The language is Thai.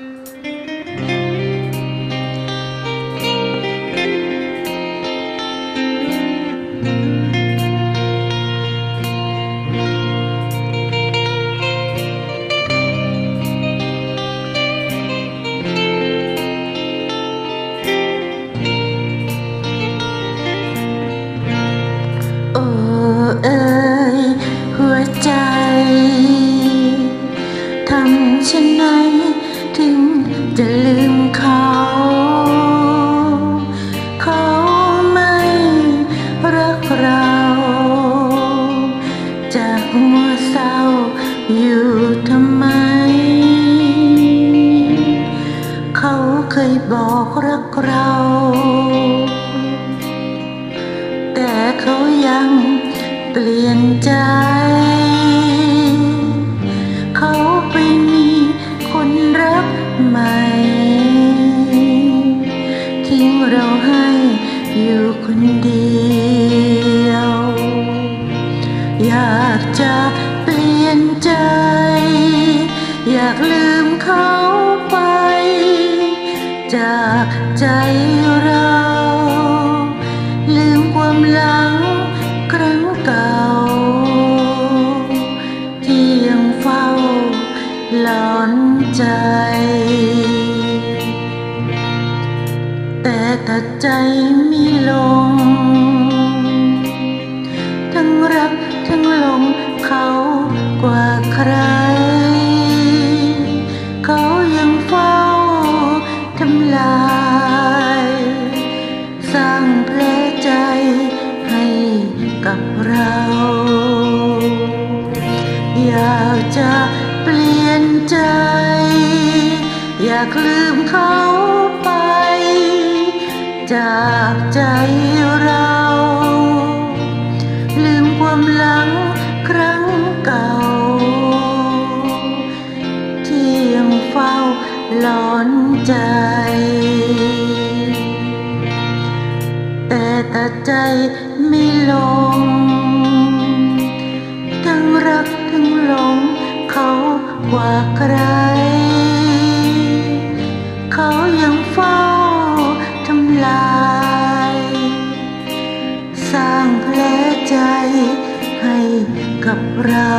โอ้เอ้ยหัวใจทำเช่นไหน เศร้าอยู่ทำไม เขาเคยบอกรักเรา แต่เขายังเปลี่ยนใจ เขาไปมีคนรักใหม่ ทิ้งเราให้อยู่คนเดียวากลืมเขาไป จากใจเรา ลืมความหลังครั้งเก่า ที่ยังเฝ้าหลอนใจ แต่ถ้าใจ กับเรา อยากจะเปลี่ยนใจ อยากลืมเขาไป จากใจเรา ลืมความหลังครั้งเก่า ที่ยังเฝ้าหลอนใจ แต่ใจไม่ลง ทั้งรักทั้งหลงเขากว่าใคร เขายังเฝ้าทำลาย สร้างแผลใจให้กับเรา